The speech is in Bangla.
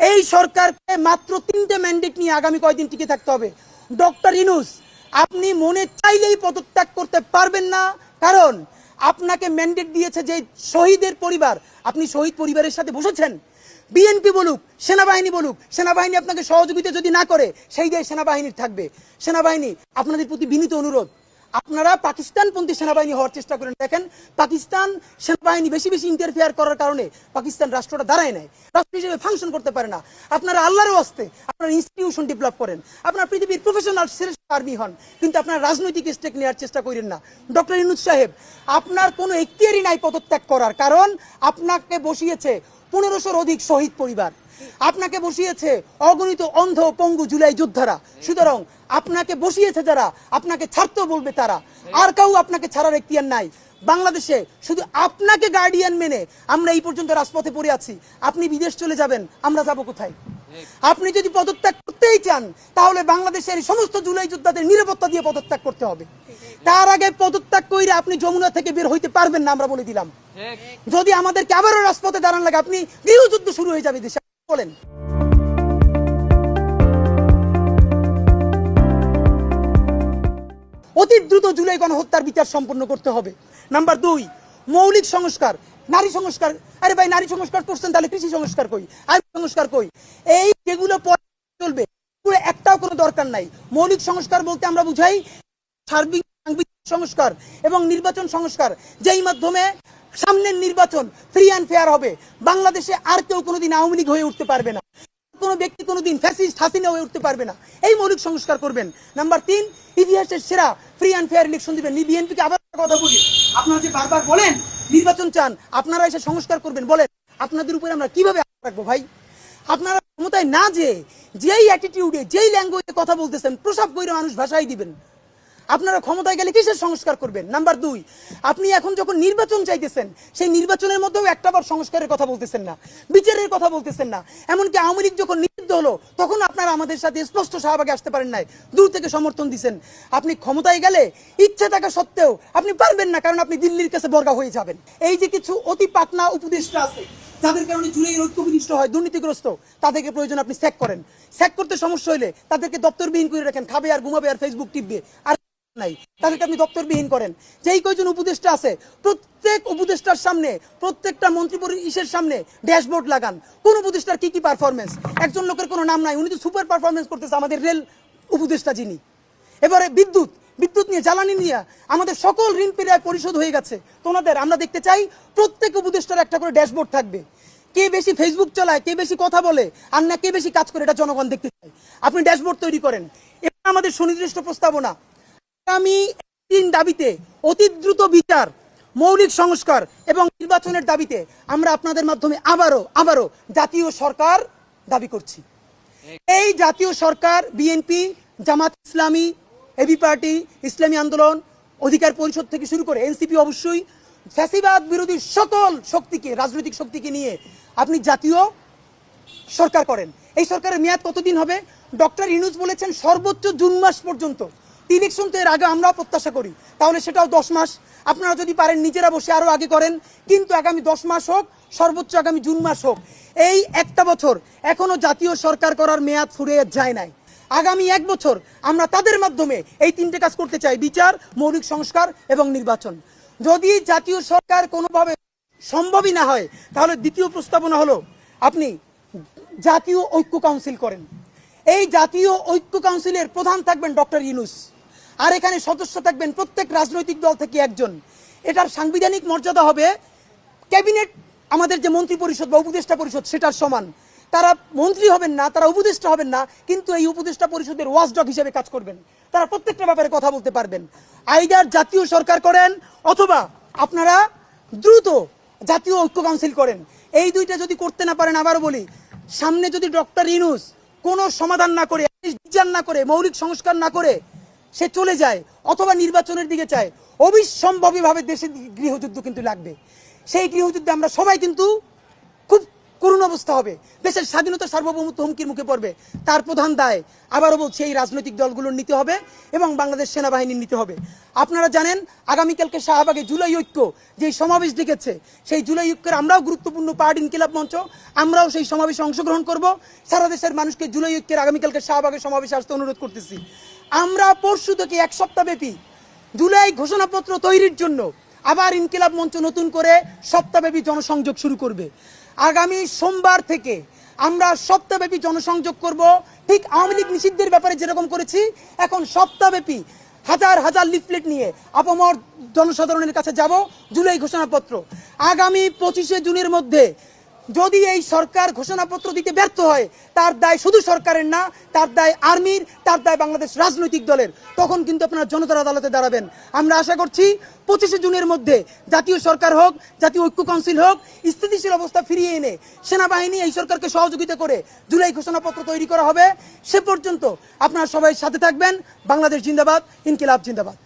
এই সরকারকে মাত্র তিনটে ম্যান্ডেট নিয়ে আগামী কয়দিন টিকে থাকতে হবে? ডক্টর ইনুস, আপনি মনে চাইলেই পদত্যাগ করতে পারবেন না। কারণ আপনাকে ম্যান্ডেট দিয়েছে যে শহীদের পরিবার, আপনি শহীদ পরিবারের সাথে বসেছেন। বিএনপি বলুক, সেনাবাহিনী বলুক, সেনাবাহিনী আপনাকে সহযোগিতা যদি না করে, সেই দেশ সেনাবাহিনীর থাকবে। সেনাবাহিনী, আপনাদের প্রতি বিনীত অনুরোধ আপনারা পাকিস্তানপন্থী সেনাবাহিনী হওয়ার চেষ্টা করেন। দেখেন, পাকিস্তান সেনাবাহিনী বেশি বেশি ইন্টারফেয়ার করার কারণে পাকিস্তান রাষ্ট্রটা দাঁড়ায় নেয় রাষ্ট্র হিসেবে ফাংশন করতে পারে না। আপনারা আল্লাহরও আসতে আপনারা ইনস্টিটিউশন ডেভেলপ করেন। আপনার পৃথিবীর প্রফেশনাল শ্রেষ্ঠ আর্মি হন, কিন্তু আপনার রাজনৈতিক স্টেক নেওয়ার চেষ্টা করেন না। ডক্টর ইনুজ সাহেব, আপনার কোনো এখতিয়ারই নাই পদত্যাগ করার কারণ আপনাকে বসিয়েছে পনেরোশোর অধিক শহীদ পরিবার। আপনাকে বসিয়েছে অগণিত অন্ধ পঙ্গু জুলাই যোদ্ধারা। সুতরাং আপনাকে বসিয়েছে যারা আপনাকে ছাড়তেও বলবে তারা। আর কেউ আপনাকে ছাড়ার এখতিয়ার নাই। বাংলাদেশে শুধু আপনাকে গার্ডিয়ান মেনে আমরা এই পর্যন্ত রাজপথে পড়ে আছি। আপনি বিদেশ চলে যাবেন আমরা যাব কোথায়? আপনি যদি পদত্যাগ করতেই চান তাহলে বাংলাদেশের সমস্ত জুলাই যোদ্ধাদের নিরাপত্তা দিয়ে পদত্যাগ করতে হবে। তার আগে পদত্যাগ কইরে আপনি যমুনা থেকে বের হইতে পারবেন না আমরা বলে দিলাম। যদি আমাদেরকে আবারও রাজপথে দাঁড়ান লাগে আপনি গৃহযুদ্ধ শুরু হয়ে যাবে দেশে। বলেন। অতি দ্রুত জুলাই গণহত্যার বিচার সম্পন্ন করতে হবে। নাম্বার দুই, মৌলিক সংস্কার, নারী সংস্কার। আরে ভাই, নারী সংস্কার করছেন, তাহলে কৃষি সংস্কার কই? আইন সংস্কার কই? এই যেগুলো চলবে এগুলো একটাও কোনো দরকার নাই। মৌলিক সংস্কার বলতে আমরা বুঝাই সার্বিক সংস্কার এবং নির্বাচন সংস্কার, যেই মাধ্যমে সামনের নির্বাচন ফ্রি অ্যান্ড ফেয়ার হবে। বাংলাদেশে আর কেউ কোনোদিন আওয়ামী লীগ হয়ে উঠতে পারবে না। কোনো ব্যক্তি কোনোদিন ফ্যাসিস্ট হাসিনা হয়ে উঠতে পারবে না। এই মৌলিক সংস্কার করবেন। নাম্বার তিন, ইতিহাসের সেরা ফ্রি অ্যান্ড ফেয়ার ইলেকশন দিবেন। বিএনপিকে আবার কথা বলি। আপনারা যে বারবার বলেন, নির্বাচন চান, আপনারা এসে সংস্কার করবেন, বলেন, আপনাদের উপরে আমরা কীভাবে রাখব ভাই? আপনারা ক্ষমতায় না যে যেই অ্যাটিটিউডে যেই ল্যাঙ্গুয়েজে কথা বলতেছেন, প্রসাব কইরে মানুষ ভাষাই দিবেন। আপনারা ক্ষমতায় গেলে কিসের সংস্কার করবেন? নাম্বার দুই, আপনি এখন যখন নির্বাচন চাইতেছেন, সেই নির্বাচনের মধ্যেও একটাবার সংস্কারের কথা বলতেছেন না, বিচারের কথা বলতেছেন না। এমনকি আওয়ামী লীগ যখন নিষিদ্ধ হলো, তখন আপনারা আমাদের সাথে স্পষ্ট শাহবাগে আসতে পারেন নাই, দূর থেকে সমর্থন দিচ্ছেন আপনি ক্ষমতায় গেলে ইচ্ছে থাকা সত্ত্বেও আপনি পারবেন না, কারণ আপনি দিল্লির কাছে বর্গা হয়ে যাবেন। এই যে কিছু অতি পাকনা উপদেষ্টা আছে, যাদের কারণে জুলাই ঐক্য বিনিষ্ট হয়, দুর্নীতিগ্রস্ত, তাদেরকে প্রয়োজন আপনি স্যাক করেন। স্যাক করতে সমস্যা হলে তাদেরকে দপ্তরবিহীন করে রাখেন, খাবে আর ঘুমাবে আর ফেসবুক টিপবে। আর আমাদের সকল ঋণ পেরিয়ে পরিশোধ হয়ে গেছে। তোমাদের, আমরা দেখতে চাই প্রত্যেক উপদেষ্টার একটা করে ড্যাশবোর্ড থাকবে। কে বেশি ফেসবুক চালায়, কে বেশি কথা বলে, আর না কে বেশি কাজ করে, এটা জনগণ দেখতে চাই আপনি ড্যাশবোর্ড তৈরি করেন। আমাদের সুনির্দিষ্ট প্রস্তাবনা আগামী তিন দাবিতে অতি দ্রুত বিচার, মৌলিক সংস্কার এবং নির্বাচনের দাবিতে আমরা আপনাদের মাধ্যমে আবারও আবারও জাতীয় সরকার দাবি করছি। এই জাতীয় সরকার, BNP, Jamaat Islami, AB party, ইসলামী আন্দোলন, অধিকার পরিষদ থেকে শুরু করে এনসিপি অবশ্যই ফ্যাসিবাদ বিরোধী সকল শক্তিকে, রাজনৈতিক শক্তিকে নিয়ে আপনি জাতীয় সরকার করেন। এই সরকারের মেয়াদ কতদিন হবে? ডক্টর ইনুজ বলেছেন সর্বোচ্চ জুন মাস পর্যন্ত। ইলেকশন তো এর আগে আমরাও প্রত্যাশা করি। তাহলে সেটাও দশ মাস। আপনারা যদি পারেন নিজেরা বসে আরও আগে করেন। কিন্তু আগামী দশ মাস হোক, সর্বোচ্চ আগামী জুন মাস হোক, এই একটা বছর এখনও জাতীয় সরকার করার মেয়াদ ফুরিয়ে যায় নাই। আগামী এক বছর আমরা তাদের মাধ্যমে এই তিনটে কাজ করতে চাই, বিচার, মৌলিক সংস্কার এবং নির্বাচন। যদি জাতীয় সরকার কোনোভাবে সম্ভবই না হয়, তাহলে দ্বিতীয় প্রস্তাবনা হলো, আপনি জাতীয় ঐক্য কাউন্সিল করেন। এই জাতীয় ঐক্য কাউন্সিলের প্রধান থাকবেন ডক্টর ইউনুস। আর এখানে সদস্য থাকবেন প্রত্যেক রাজনৈতিক দল থেকে একজন। এটার সাংবিধানিক মর্যাদা হবে ক্যাবিনেট, আমাদের যে মন্ত্রী পরিষদ বা উপদেষ্টা পরিষদ, সেটার সমান। তারা মন্ত্রী হবেন না, তারা উপদেষ্টা হবেন না, কিন্তু এই উপদেষ্টা পরিষদের ওয়াচডগ হিসেবে কাজ করবেন। তারা প্রত্যেকটা ব্যাপারে কথা বলতে পারবেন। আইদার জাতীয় সরকার করেন অথবা আপনারা দ্রুত জাতীয় ঐক্য কাউন্সিল করেন। এই দুইটা যদি করতে না পারেন, আবারও বলি, সামনে যদি ডক্টর ইনুস কোনো সমাধান না করে বিচার না করে, মৌলিক সংস্কার না করে সে চলে যায়, অথবা নির্বাচনের দিকে চায়। অবিসম্ভবীভাবে দেশে গৃহযুদ্ধ কিন্তু লাগবে। সেই গৃহযুদ্ধে আমরা সবাই কিন্তু করুণ অবস্থা হবে। দেশের স্বাধীনতা সার্বভৌমত্ব হুমকির মুখে পড়বে। তার প্রধান দায়, আবারও বলছি, এই রাজনৈতিক দলগুলোর নিতে হবে এবং বাংলাদেশ সেনাবাহিনীর নিতে হবে। আপনারা জানেন, আগামীকালকে শাহবাগে জুলাই ঐক্য যে সমাবেশ ডেকেছে, সেই জুলাই ঐক্যের আমরাও গুরুত্বপূর্ণ পার্ট ইনকিলাব মঞ্চ। আমরাও সেই সমাবেশে অংশগ্রহণ করব। সারা দেশের মানুষকে জুলাই ঐক্যের আগামীকালকে শাহবাগে সমাবেশে আসতে অনুরোধ করতেছি। আমরা পরশু থেকে এক সপ্তাহব্যাপী জুলাই ঘোষণাপত্র তৈরির জন্য আবার ইনকিলাব মঞ্চ নতুন করে সপ্তাহব্যাপী জনসংযোগ শুরু করবে। আগামী সোমবার থেকে আমরা সপ্তাহব্যাপী জনসংযোগ করব। ঠিক আওয়ামী লীগ নিষিদ্ধের ব্যাপারে যেরকম করেছি, এখন সপ্তাহব্যাপী হাজার হাজার লিফলেট নিয়ে আপামর জনসাধারণের কাছে যাব, জুলাই ঘোষণাপত্র। আগামী পঁচিশে জুনের মধ্যে যদি এই সরকার ঘোষণাপত্র দিতে ব্যর্থ হয়, তার দায় শুধু সরকারের না, তার দায় আর্মির, তার দায় বাংলাদেশ রাজনৈতিক দলের। তখন কিন্তু আপনারা জনতার আদালতে দাঁড়াবেন। আমরা আশা করছি পঁচিশে জুনের মধ্যে জাতীয় সরকার হোক, জাতীয় ঐক্য কাউন্সিল হোক, স্থিতিশীল অবস্থা ফিরিয়ে এনে সেনাবাহিনী এই সরকারকে সহযোগিতা করে জুলাই ঘোষণাপত্র তৈরি করা হবে। সে পর্যন্ত আপনারা সবাই সাথে থাকবেন। বাংলাদেশ জিন্দাবাদ, ইনকিলাব জিন্দাবাদ।